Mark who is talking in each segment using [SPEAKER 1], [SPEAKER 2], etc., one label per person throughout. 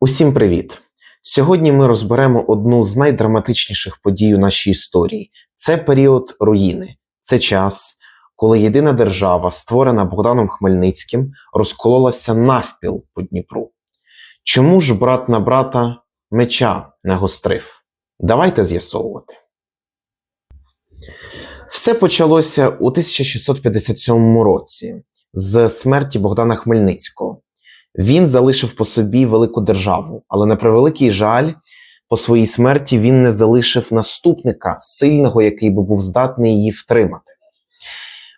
[SPEAKER 1] Усім привіт! Сьогодні ми розберемо одну з найдраматичніших подій у нашій історії. Це період руїни. Це час, коли єдина держава, створена Богданом Хмельницьким, розкололася навпіл по Дніпру. Чому ж брат на брата меча не гострив? Давайте з'ясовувати. Все почалося у 1657 році з смерті Богдана Хмельницького. Він залишив по собі велику державу, але на превеликий жаль, по своїй смерті він не залишив наступника сильного, який би був здатний її втримати.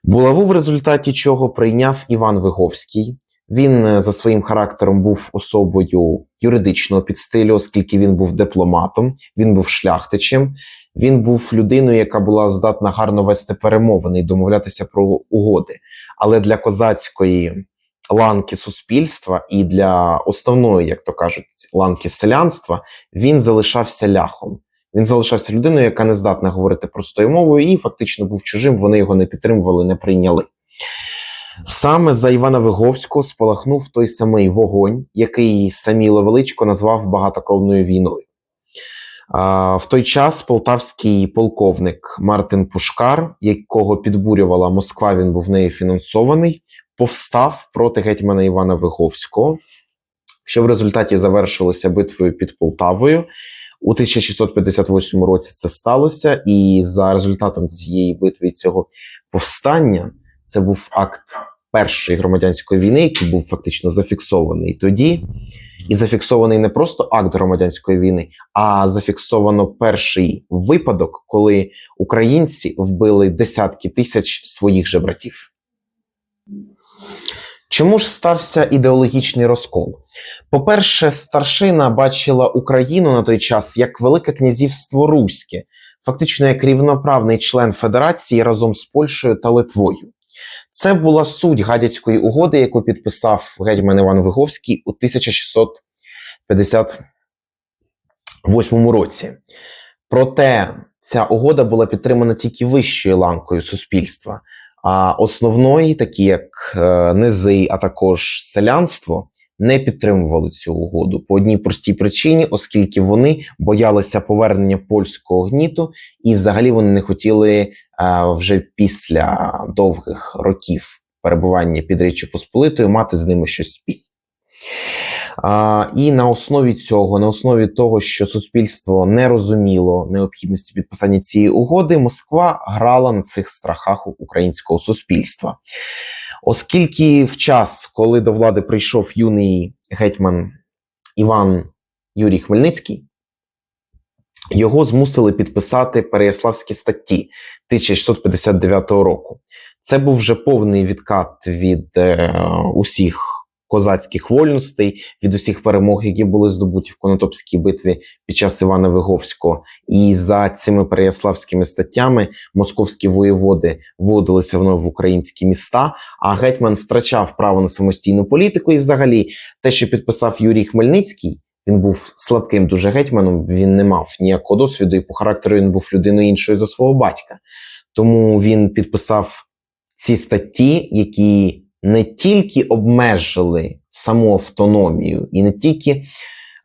[SPEAKER 1] Булаву в результаті чого прийняв Іван Виговський. Він е, за своїм характером був особою юридичного підстилю, оскільки він був дипломатом, він був шляхтичем, він був людиною, яка була здатна гарно вести перемовини і домовлятися про угоди. Але для козацької ланки суспільства і для основної, як то кажуть, ланки селянства, він залишався ляхом. Він залишався людиною, яка не здатна говорити простою мовою, і фактично був чужим. Вони його не підтримували, не прийняли. Саме за Івана Виговського спалахнув той самий вогонь, який Саміло Величко назвав багатокровною війною. А, в той час полтавський полковник Мартин Пушкар, якого підбурювала Москва, він був нею фінансований, повстав проти гетьмана Івана Виговського, що в результаті завершилося битвою під Полтавою. У 1658 році це сталося, і за результатом цієї битви і цього повстання це був акт першої громадянської війни, який був фактично зафіксований тоді. І зафіксований не просто акт громадянської війни, а зафіксовано перший випадок, коли українці вбили десятки тисяч своїх же братів. Чому ж стався ідеологічний розкол? По-перше, старшина бачила Україну на той час як Велике князівство Руське, фактично як рівноправний член Федерації разом з Польщею та Литвою. Це була суть гадяцької угоди, яку підписав гетьман Іван Виговський у 1658 році. Проте ця угода була підтримана тільки вищою ланкою суспільства. А основної, такі як е, низи, а також селянство, не підтримували цю угоду по одній простій причині, оскільки вони боялися повернення польського гніту, і взагалі вони не хотіли е, вже після довгих років перебування під Річчю Посполитою мати з ними щось спільне. А, І на основі цього, на основі того, що суспільство не розуміло необхідності підписання цієї угоди, Москва грала на цих страхах українського суспільства. Оскільки в час, коли до влади прийшов юний гетьман Іван Юрій Хмельницький, його змусили підписати Переяславські статті 1659 року. Це був вже повний відкат від е, усіх козацьких вольностей, від усіх перемог, які були здобуті в Конотопській битві під час Івана Виговського. І за цими переяславськими статтями московські воєводи вводилися в українські міста, а гетьман втрачав право на самостійну політику. І, взагалі, те, що підписав Юрій Хмельницький. Він був слабким дуже гетьманом, він не мав ніякого досвіду, і по характеру він був людиною іншою за свого батька. Тому він підписав ці статті, які не тільки обмежили саму автономію, і не тільки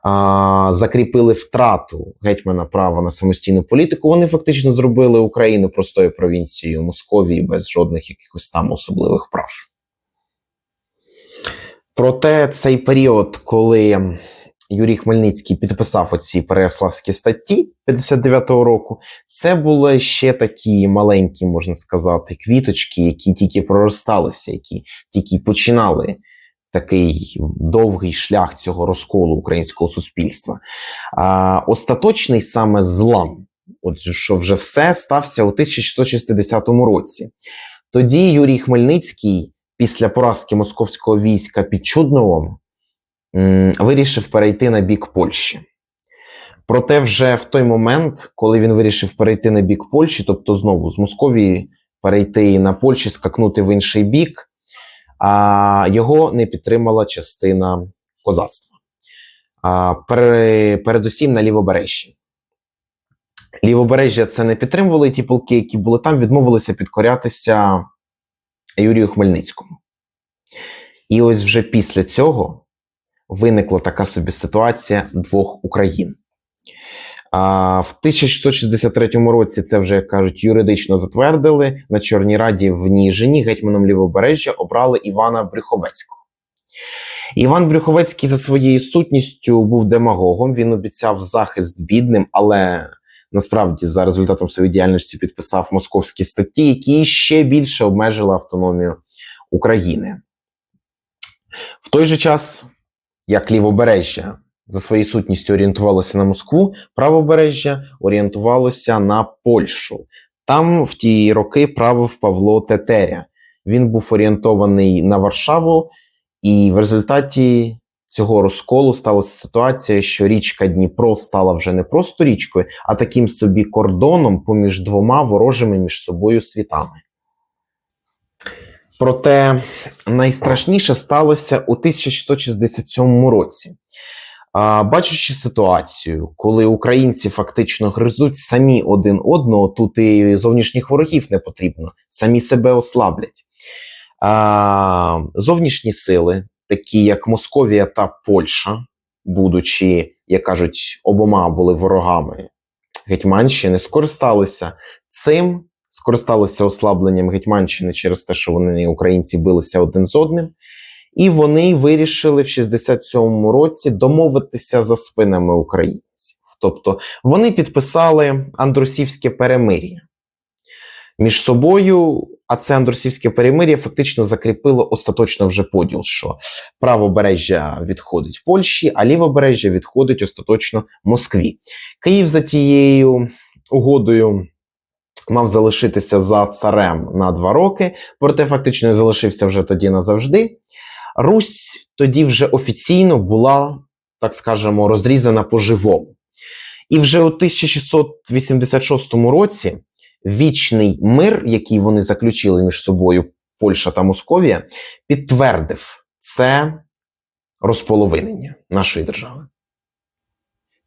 [SPEAKER 1] а, закріпили втрату гетьмана права на самостійну політику, вони фактично зробили Україну простою провінцією Московії без жодних якихось там особливих прав. Проте цей період, коли Юрій Хмельницький підписав оці Переяславські статті 59-го року. Це були ще такі маленькі, можна сказати, квіточки, які тільки проросталися, які тільки починали такий довгий шлях цього розколу українського суспільства. А остаточний саме злам, от що вже все стався у 1660 році. Тоді Юрій Хмельницький, після поразки московського війська під Чудновом, вирішив перейти на бік Польщі. Проте, вже в той момент, коли він вирішив перейти на бік Польщі, тобто знову з Московії перейти на Польщі, скакнути в інший бік, а його не підтримала частина козацтва. А, Передусім на лівобережжі. Лівобережжя це не підтримували ті полки, які були там, відмовилися підкорятися Юрію Хмельницькому. І ось вже після цього виникла така собі ситуація двох Україн. А в 1663 році це вже, як кажуть, юридично затвердили. На Чорній Раді в Ніжині гетьманом Лівобережжя обрали Івана Брюховецького. Іван Брюховецький за своєю сутністю був демагогом. Він обіцяв захист бідним, але насправді за результатом своєї діяльності підписав московські статті, які ще більше обмежили автономію України. В той же час, як лівобережжя за своєю сутністю орієнтувалося на Москву, правобережжя орієнтувалося на Польщу. Там в ті роки правив Павло Тетеря. Він був орієнтований на Варшаву, і в результаті цього розколу сталася ситуація, що річка Дніпро стала вже не просто річкою, а таким собі кордоном поміж двома ворожими між собою світами. Проте найстрашніше сталося у 1667 році. Бачучи ситуацію, коли українці фактично гризуть самі один одного, тут і зовнішніх ворогів не потрібно, самі себе ослаблять. Зовнішні сили, такі як Московія та Польща, будучи, як кажуть, обома були ворогами Гетьманщини, скористалися цим, скористалися ослабленням Гетьманщини через те, що вони українці билися один з одним. І вони вирішили в 67-му році домовитися за спинами українців. Тобто вони підписали Андрусівське перемир'я між собою, а це Андрусівське перемир'я фактично закріпило остаточно вже поділ, що правобережжя відходить Польщі, а лівобережжя відходить остаточно Москві. Київ за тією угодою. Мав залишитися за царем на два роки, проте фактично залишився вже тоді назавжди. Русь тоді вже офіційно була, так скажемо, розрізана по-живому. І вже у 1686 році вічний мир, який вони заключили між собою Польща та Московія, підтвердив це розполовинення нашої держави.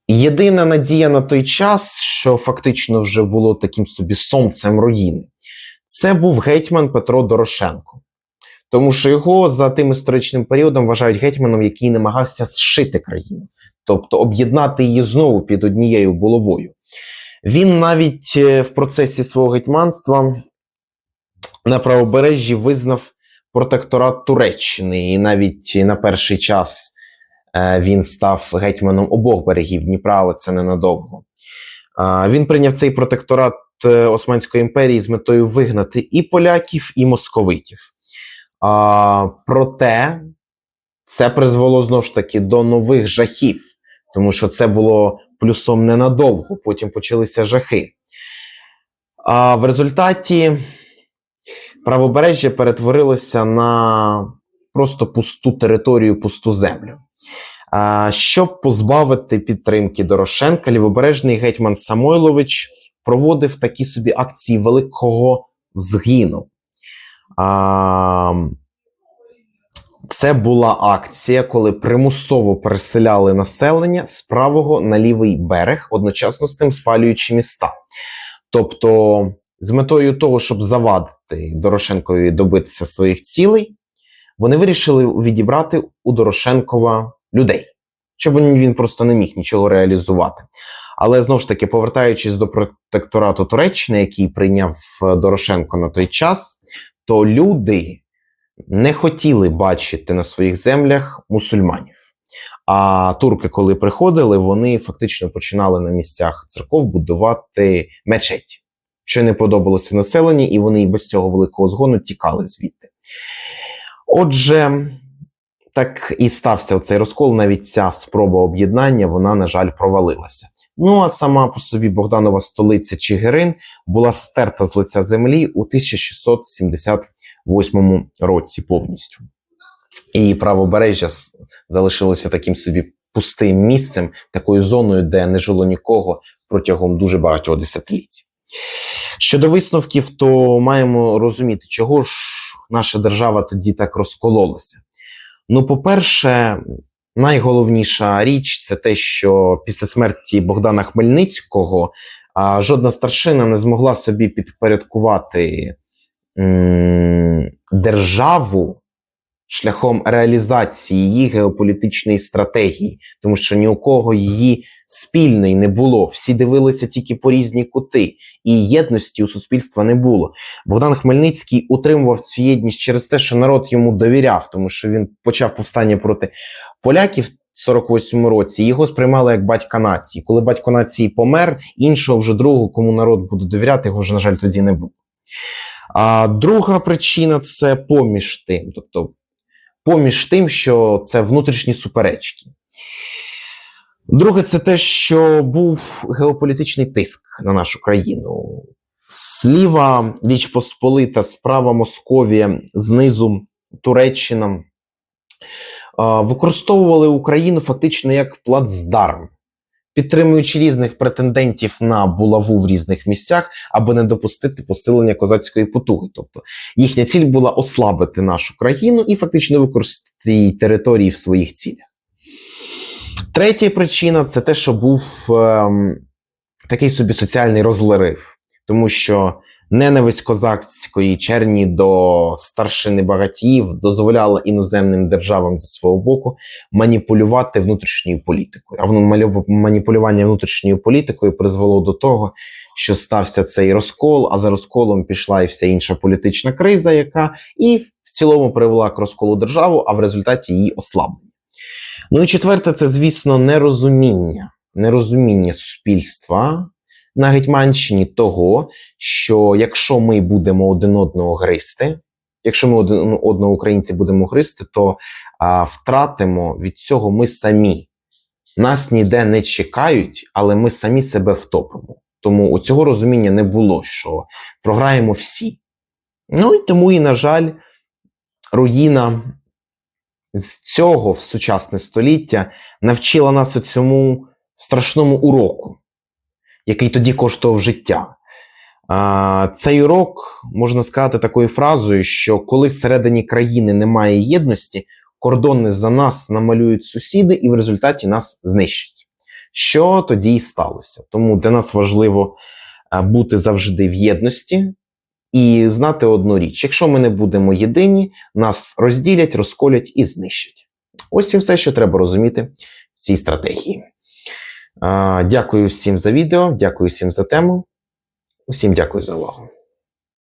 [SPEAKER 1] Єдина надія на той час, що фактично вже було таким собі сонцем руїни, це був гетьман Петро Дорошенко. Тому що його за тим історичним періодом вважають гетьманом, який намагався зшити країну, тобто об'єднати її знову під однією булавою. Він навіть е, в процесі свого гетьманства на правобережжі визнав протекторат Туреччини, і навіть на перший час він став гетьманом обох берегів Дніпра, але це ненадовго. Він прийняв цей протекторат е, Османської імперії з метою вигнати і поляків, і московитів. Проте це призвело знову ж таки до нових жахів, тому що це було плюсом ненадовго, потім почалися жахи. А в результаті правобережжя перетворилося на просто пусту територію, пусту землю. Щоб позбавити підтримки Дорошенка, лівобережний гетьман Самойлович проводив такі собі акції великого згину. Це була акція, коли примусово переселяли населення з правого на лівий берег, одночасно з тим спалюючи міста. Тобто, з метою того, щоб завадити Дорошенкові добитися своїх цілей, вони вирішили відібрати у Дорошенкова людей, щоб він просто не міг нічого реалізувати. Але знову ж таки, повертаючись до протекторату Туреччини, який прийняв Дорошенко на той час, то люди не хотіли бачити на своїх землях мусульманів. А турки, коли приходили, вони фактично починали на місцях церков будувати мечеті, що не подобалося населенню, і вони і без цього великого згону тікали звідти. Отже, так і стався цей розкол. Навіть ця спроба об'єднання, вона, на жаль, провалилася. Ну а сама по собі Богданова столиця Чигирин була стерта з лиця землі у 1678 році повністю. І правобережжя залишилося таким собі пустим місцем, такою зоною, де не жило нікого протягом дуже багатьох десятиліть. Щодо висновків, то маємо розуміти, чого ж наша держава тоді так розкололася. Ну, по-перше, найголовніша річ це те, що після смерті Богдана Хмельницького а, жодна старшина не змогла собі підпорядкувати м, державу шляхом реалізації її геополітичної стратегії, тому що ні у кого її спільної не було. Всі дивилися тільки по різні кути, і єдності у суспільства не було. Богдан Хмельницький утримував цю єдність через те, що народ йому довіряв, тому що він почав повстання проти поляків. в 48-му році його сприймали як батька нації. Коли батько нації помер, іншого вже другого, кому народ буде довіряти, його вже, на жаль, тоді не було. А друга причина це поміж тим. Тобто, поміж тим, що це внутрішні суперечки. Друге, це те, що був геополітичний тиск на нашу країну. Сліва Річ Посполита, справа Московія, знизу Туреччина використовували Україну фактично як плацдарм, підтримуючи різних претендентів на булаву в різних місцях, аби не допустити посилення козацької потуги. Тобто їхня ціль була ослабити нашу країну і фактично використати її території в своїх цілях. Третя причина це те, що був ем, такий собі соціальний розлерив, тому що ненависть козацької черні до старшини багатіїв дозволяла іноземним державам зі свого боку маніпулювати внутрішньою політикою. А воно маніпулювання внутрішньою політикою призвело до того, що стався цей розкол, а за розколом пішла і вся інша політична криза, яка і в цілому привела к розколу державу, а в результаті її ослаблення. Ну і четверте, це, звісно, нерозуміння, нерозуміння суспільства на Гетьманщині того, що якщо ми будемо один одного гристи, якщо ми один одного українці будемо гристи, то а, втратимо від цього ми самі. Нас ніде не чекають, але ми самі себе втопимо. Тому у цього розуміння не було, що програємо всі. Ну і тому, і, на жаль, руїна з цього в сучасне століття навчила нас у цьому страшному уроку, який тоді коштував життя. Цей урок можна сказати такою фразою, що коли всередині країни немає єдності, кордони за нас намалюють сусіди і в результаті нас знищать. Що тоді і сталося? Тому для нас важливо бути завжди в єдності і знати одну річ: якщо ми не будемо єдині, нас розділять, розколять і знищать. Ось і все, що треба розуміти в цій стратегії. Дякую всім за відео, дякую всім за тему. Усім дякую за увагу.